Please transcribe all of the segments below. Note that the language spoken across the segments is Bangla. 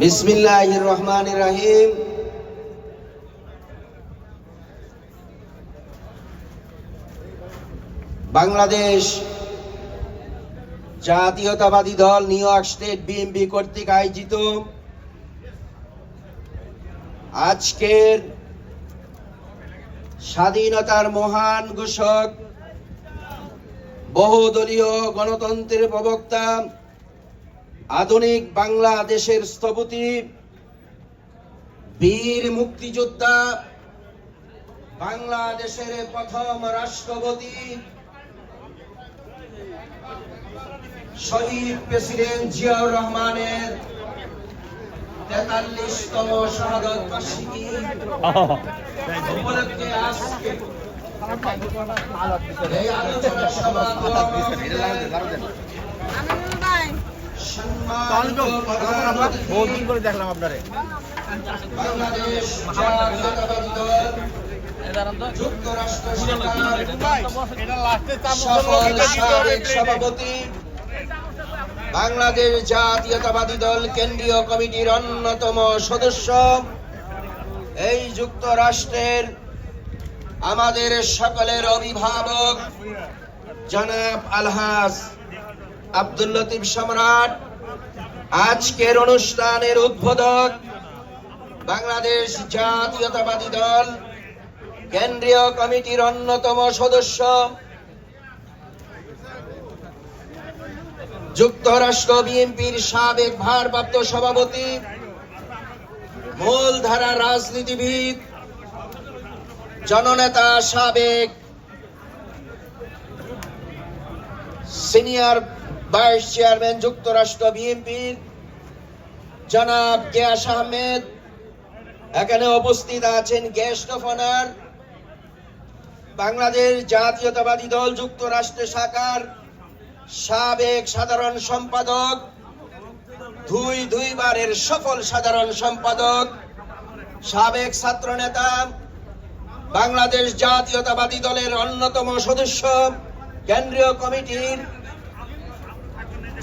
বিসমিল্লাহ রহমান রাহিম বাংলাদেশ জাতীয়তাবাদী দল নিউ ইয়র্ক স্টেট বিএনপি কর্তৃক আয়োজিত আজকের স্বাধীনতার মহান ঘোষক, বহুদলীয় গণতন্ত্রের প্রবক্তা আধুনিক বাংলাদেশের স্থপতি, বীর মুক্তিযোদ্ধা, বাংলাদেশের প্রথম রাষ্ট্রপতি, শহীদ প্রেসিডেন্ট জিয়াউর রহমানের তেতাল্লিশতম শাহাদত বার্ষিকী উপলক্ষে আজকে এই আলোচনা সভা দোয়া মাহফিলের সম্মানিত প্রধান অতিথি বহুদিন করে দেখলাম আপনারে সভাপতি বাংলাদেশ জাতীয়তাবাদী দল কেন্দ্রীয় কমিটির অন্যতম সদস্য। এই যুক্তরাষ্ট্রের আমাদের সকলের অভিভাবক জনাব আলহাস। আব্দুল লতিফ সম্রাট, আজকের অনুষ্ঠানের উদ্বোধক বাংলাদেশ জাতীয়তাবাদী দল, কেন্দ্রীয় কমিটির অন্যতম সদস্য, যুক্তরাষ্ট্র বিএনপির সাবেক ভারপ্রাপ্ত সভাপতি মূলধারা রাজনীতিবিদ, জননেতা সাবেক সিনিয়র ভাইস চেয়ারম্যান, যুক্তরাষ্ট্র বিএনপির জনাব গিয়াস আহমেদ। এখানে উপস্থিত আছেন গেস্ট অফ অনার, বাংলাদেশ জাতীয়তাবাদী দল, যুক্তরাষ্ট্র শাখার সাবেক সাধারণ সম্পাদক, দুই দুইবারের সফল সাধারণ সম্পাদক, সাবেক ছাত্র নেতা বাংলাদেশ জাতীয়তাবাদী দলের অন্যতম সদস্য, কেন্দ্রীয় কমিটির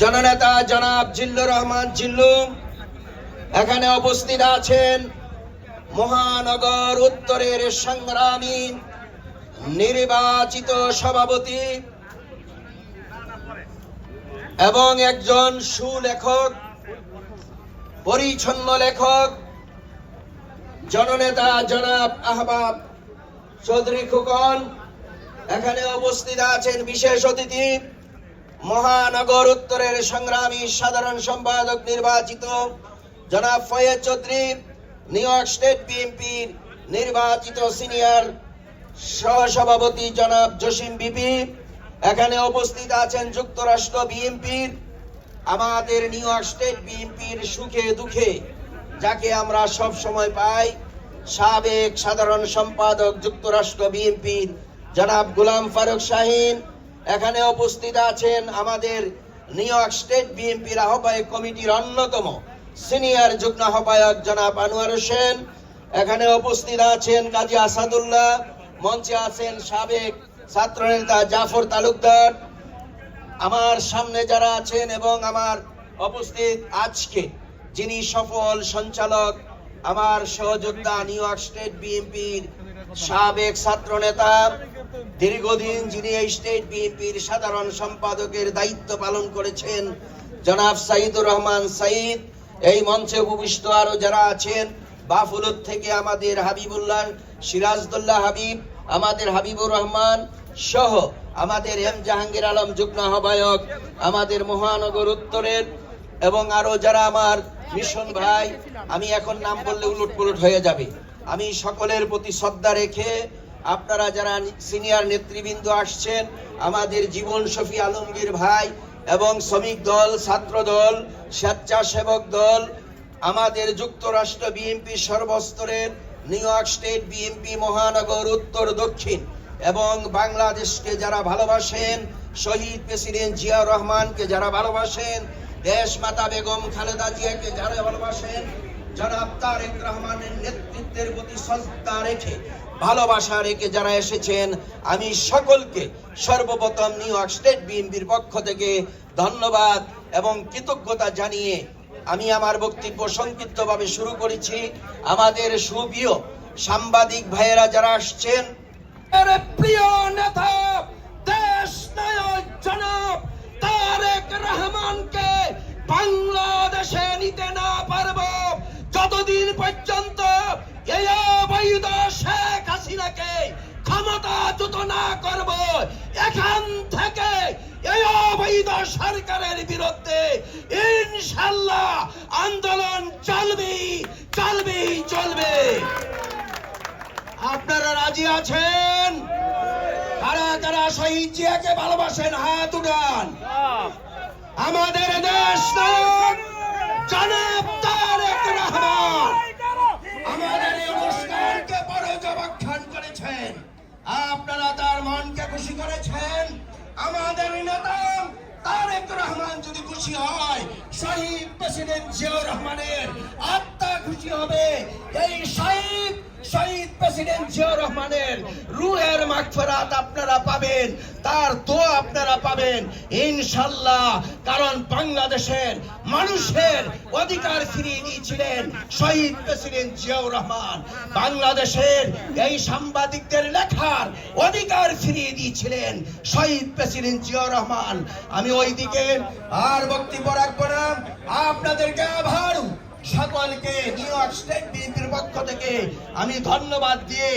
জননেতা জনাব জিল্লুর রহমান জিল্লু, এখানে উপস্থিত আছেন মহানগর উত্তরের সংগ্রামী নির্বাচিত সভাপতি এবং একজন সুলেখক, পরিচ্ছন্ন লেখক, জননেতা জনাব আহবাব চৌধুরী খুকন, এখানে উপস্থিত আছেন বিশেষ অতিথি মহানগর উত্তরের সংগ্রামী সাধারণ সম্পাদক নির্বাচিত জনাব Faiz Chowdhury New York state বিএনপির নির্বাচিত সিনিয়র সহসভাপতি জনাব জসিম বিপি। এখানে উপস্থিত আছেন যুক্তরাষ্ট্র বিএনপির আমাদের নিউ ইয়র্ক স্টেট বিএনপির সুখে দুঃখে, যাকে আমরা সব সময় পাই, সাবেক সাধারণ সম্পাদক যুক্তরাষ্ট্র বিএনপির জনাব গোলাম ফারুক শাহিন এখানে উপস্থিত আছেন আমাদের নিউ ইয়র্ক স্টেট বিএনপির আহ্বায়ক কমিটির অন্যতম সিনিয়র যুগ্ম আহ্বায়ক জনাব আনোয়ার হোসেন। এখানে উপস্থিত আছেন কাজী আসাদুল্লাহ, মঞ্চে আছেন সাবেক ছাত্রনেতা জাফর তালুকদার। আমার সামনে যারা আছেন এবং আমার উপস্থিত আজকে যিনি সফল সঞ্চালক, আমার সহযোদ্ধা নিউ ইয়র্ক স্টেট বিএনপির সাবেক ছাত্র নেতা দীর্ঘদিন যিনি এই স্টেট বিএনপির সাধারণ সম্পাদকের দায়িত্ব পালন করেছেন, জনাব সাইদুর রহমান সাইদ, এই মঞ্চে উপবিষ্ট আরও যারা আছেন বাফুলত থেকে আমাদের হাবিবুল্লাহ, সিরাজদুল্লাহ হাবিব, আমাদের হাবিবুর রহমান সহ আমাদের এম জাহাঙ্গীর আলম যুগ্ম আহ্বায়ক, আমাদের মহানগর উত্তরের এবং আরও যারা আমার মিশন ভাই, আমি এখন নাম বললে উলট পুলট হয়ে যাবে। আমি সকলের প্রতি শ্রদ্ধা রেখে আপনারা যারা সিনিয়র নেতৃবৃন্দ আসছেন, আমাদের জীবন শফি আলমগীর ভাই এবং শ্রমিক দল, ছাত্র দল, স্বেচ্ছাসেবক দল, আমাদের যুক্তরাষ্ট্র বিএনপি সর্বস্তরের নিউ ইয়র্ক স্টেট বিএনপি মহানগর উত্তর দক্ষিণ এবং বাংলাদেশকে যারা ভালোবাসেন, শহীদ প্রেসিডেন্ট জিয়াউর রহমানকে যারা ভালোবাসেন দেশ মাতা বেগম খালেদা জিয়াকে যারা ভালোবাসেন জনাব তারেক রহমানের নেতৃত্বের প্রতি শ্রদ্ধা রেখে, ভালোবাসা রেখে যারা এসেছেন, আমি সকলকে সর্বপ্রথম নিউ ইয়র্ক স্টেট বিএনপির পক্ষ থেকে ধন্যবাদ এবং কৃতজ্ঞতা জানিয়ে আমি আমার বক্তব্য সংক্ষিপ্তভাবে শুরু করেছি। আমাদের সুপ্রিয় সাংবাদিক ভাইয়েরা যারা আসছেন প্রিয় নেতা দেশ নায়ক জনাব তারেক রহমানকে বাংলাদেশে নিতে না পারব যতদিন পর্যন্ত শেখ হাসিনাকে ক্ষমতাচ্যুত না করব এখান থেকে এই অবৈধ সরকারের বিরুদ্ধে ইনশাল্লাহ আন্দোলন চলবে চলবে চলবে। আপনারা রাজি আছেন? কারা কারা শহীদ জিয়াকে ভালোবাসেন হাত উঠান। আমাদের দেশ নায়ক জনাব তারেক রহমান আমাদের এই অনুষ্ঠানকে পর্যবেক্ষণ করেছেন আপনারা তার মনকে খুশি করেছেন আমাদের তারেক রহমান যদি খুশি হয় শহীদ প্রেসিডেন্ট জিয়াউর রহমানের আত্মা খুশি হবে। এই শহীদ শহীদ প্রেসিডেন্ট রহমানের রুহের আপনারা পাবেন, তার আপনারা পাবেন, ইনশাল্লাহ। কারণ বাংলাদেশের মানুষের অধিকার ফিরিয়ে দিয়েছিলেন শহীদ প্রেসিডেন্ট জিয়াউর রহমান। বাংলাদেশের এই সাংবাদিকদের লেখার অধিকার ফিরিয়ে দিয়েছিলেন শহীদ প্রেসিডেন্ট জিয়াউর রহমান। আমি ওইদিকে আর বক্তব্য রাখব না। আপনাদেরকে আবার সকলকে নিউ ইয়র্ক স্টেট বিএনপির পক্ষ থেকে আমি ধন্যবাদ দিয়ে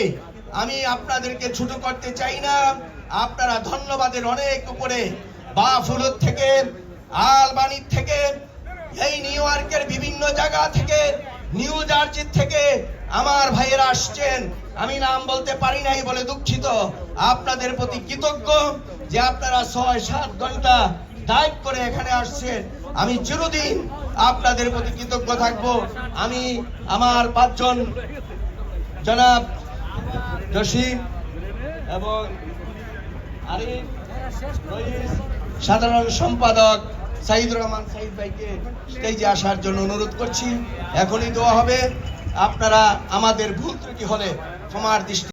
আমি আপনাদেরকে ছোট করতে চাই না। আপনারা ধন্যবাদের অনেক উপরে বা ফুলত থেকে আলবানির থেকে, এই নিউ ইয়র্কের বিভিন্ন জায়গা থেকে নিউ জার্জির থেকে আমার ভাইয়েরা আসছেন। আমি নাম বলতে পারি নাই বলে দুঃখিত। আপনাদের প্রতি কৃতজ্ঞ যে আপনারা ছয় সাত ঘণ্টা ডাইভ করে এখানে আসছেন। আমি চিরদিন আপনাদের প্রতি কৃতজ্ঞ থাকব। আমি আমার পাঁচজন জনাব জসিম এবং সাধারণ সম্পাদক সাইদুর রহমান সাইদ ভাইকে স্টেজে আসার জন্য অনুরোধ করছি। এখনই দেওয়া হবে। আপনারা আমাদের ভুল ত্রুটি হলে ক্ষমার দৃষ্টি